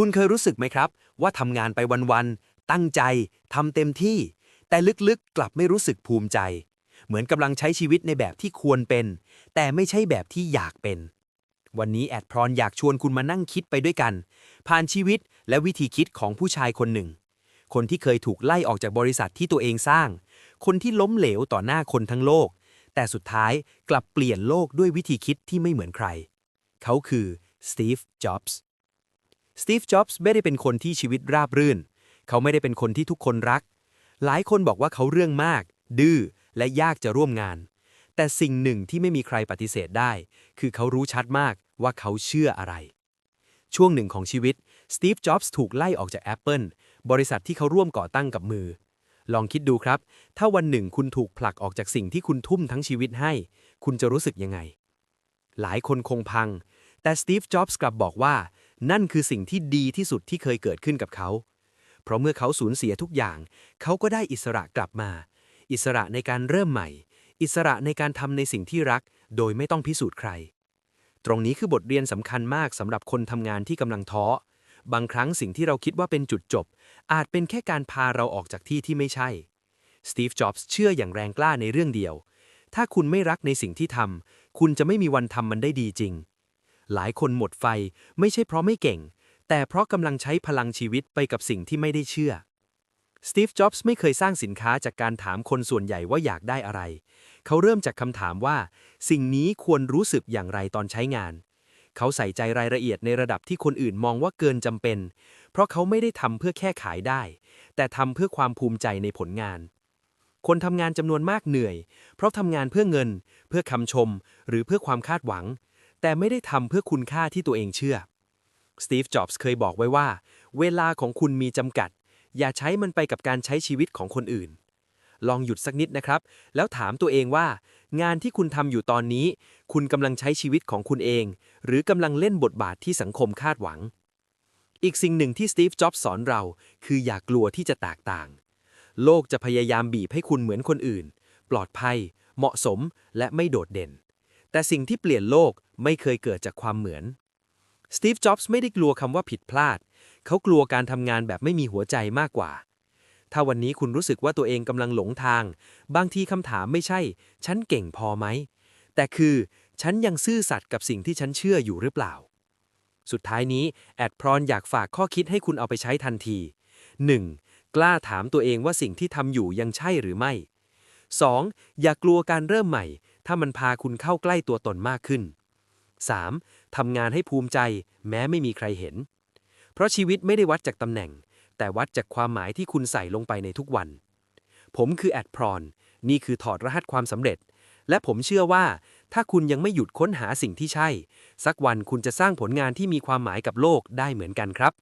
คุณเคยรู้สึกไหมครับ ว่าทำงานไปวันๆ ตั้งใจทำเต็มที่ แต่ลึกๆ กลับไม่รู้สึกภูมิใจ เหมือนกำลังใช้ชีวิตในแบบที่ควรเป็น แต่ไม่ใช่แบบที่อยากเป็น วันนี้แอดพรอนอยากชวนคุณมานั่งคิดไปด้วยกัน ผ่านชีวิตและวิธีคิดของผู้ชายคนหนึ่ง คนที่เคยถูกไล่ออกจากบริษัทที่ตัวเองสร้าง คนที่ล้มเหลวต่อหน้าคนทั้งโลก แต่สุดท้ายกลับเปลี่ยนโลกด้วยวิธีคิดที่ไม่เหมือนใคร เขาคือสตีฟ จ็อบส์ สตีฟ จ็อบส์ไม่ได้เป็นคนที่ชีวิตราบรื่น เขาไม่ได้เป็นคนที่ทุกคนรัก หลายคนบอกว่าเขาเรื่องมาก ดื้อ และยากจะร่วมงาน แต่สิ่งหนึ่งที่ไม่มีใครปฏิเสธได้ คือเขารู้ชัดมากว่าเขาเชื่ออะไร ช่วงหนึ่งของชีวิต สตีฟ จ็อบส์ถูกไล่ออกจาก Apple บริษัทที่เขาร่วมก่อตั้งกับมือ ลองคิดดูครับ ถ้าวันหนึ่งคุณถูกผลักออกจากสิ่งที่คุณทุ่มทั้งชีวิตให้ คุณจะรู้สึกยังไง หลายคนคงพัง แต่สตีฟ จ็อบส์กลับบอกว่า นั่นคือสิ่งที่ดีที่สุดที่เคยเกิดขึ้นกับเขา เพราะเมื่อเขาสูญเสียทุกอย่าง เขาก็ได้อิสระกลับมา อิสระในการเริ่มใหม่ อิสระในการทำในสิ่งที่รัก โดยไม่ต้องพิสูจน์ใคร ตรงนี้คือบทเรียนสำคัญมากสำหรับคนทำงานที่กำลังท้อ บางครั้งสิ่งที่เราคิดว่าเป็นจุดจบ อาจเป็นแค่การพาเราออกจากที่ที่ไม่ใช่ สตีฟ จ็อบส์เชื่ออย่างแรงกล้าในเรื่องเดียว ถ้าคุณไม่รักในสิ่งที่ทำ คุณจะไม่มีวันทำมันได้ดีจริง หลายคนหมดไฟ ไม่ใช่เพราะไม่เก่ง แต่เพราะกำลังใช้พลังชีวิตไปกับสิ่งที่ไม่ได้เชื่อสตีฟ จ็อบส์ไม่เคยสร้างสินค้าจากการถามคนส่วนใหญ่ว่าอยากได้อะไร เขาเริ่มจากคำถามว่า สิ่งนี้ควรรู้สึกอย่างไรตอนใช้งาน เขาใส่ใจรายละเอียดในระดับที่คนอื่นมองว่าเกินจำเป็น เพราะเขาไม่ได้ทำเพื่อแค่ขายได้ แต่ทำเพื่อความภูมิใจในผลงาน คนทำงานจำนวนมากเหนื่อย เพราะทำงานเพื่อเงิน เพื่อคำชม หรือเพื่อความคาดหวัง แต่ไม่ได้ทำเพื่อคุณค่าที่ตัวเองเชื่อ สตีฟ จ็อบส์เคยบอกไว้ว่า เวลาของคุณมีจำกัด อย่าใช้มันไปกับการใช้ชีวิตของคนอื่น ลองหยุดสักนิดนะครับ แล้วถามตัวเองว่า งานที่คุณทำอยู่ตอนนี้ คุณกำลังใช้ชีวิตของคุณเอง หรือกำลังเล่นบทบาทที่สังคมคาดหวัง อีกสิ่งหนึ่งที่สตีฟ จ็อบส์สอนเรา คืออย่ากลัวที่จะแตกต่าง โลกจะพยายามบีบให้คุณเหมือนคนอื่น ปลอดภัย เหมาะสม และไม่โดดเด่น แต่สิ่งที่เปลี่ยนโลกไม่เคยเกิดจากความเหมือน สตีฟ จ็อบส์ไม่ได้กลัวคำว่าผิดพลาด เขากลัวการทำงานแบบไม่มีหัวใจมากกว่า ถ้าวันนี้คุณรู้สึกว่าตัวเองกำลังหลงทาง บางทีคำถามไม่ใช่ ฉันเก่งพอไหม แต่คือ ฉันยังซื่อสัตย์กับสิ่งที่ฉันเชื่ออยู่หรือเปล่า สุดท้ายนี้ แอดพรอนอยากฝากข้อคิดให้คุณเอาไปใช้ทันที 1. กล้าถามตัวเองว่าสิ่งที่ทำอยู่ยังใช่หรือไม่ 2. อย่ากลัวการเริ่มใหม่ ถ้ามันพาคุณเข้าใกล้ตัวตนมากขึ้น 3. ทำงานให้ภูมิใจ แม้ไม่มีใครเห็น เพราะชีวิตไม่ได้วัดจากตำแหน่ง แต่วัดจากความหมายที่คุณใส่ลงไปในทุกวัน ผมคือแอดพรอนนี่คือถอดรหัสความสำเร็จ และผมเชื่อว่า ถ้าคุณยังไม่หยุดค้นหาสิ่งที่ใช่ สักวันคุณจะสร้างผลงานที่มีความหมายกับโลกได้เหมือนกันครับ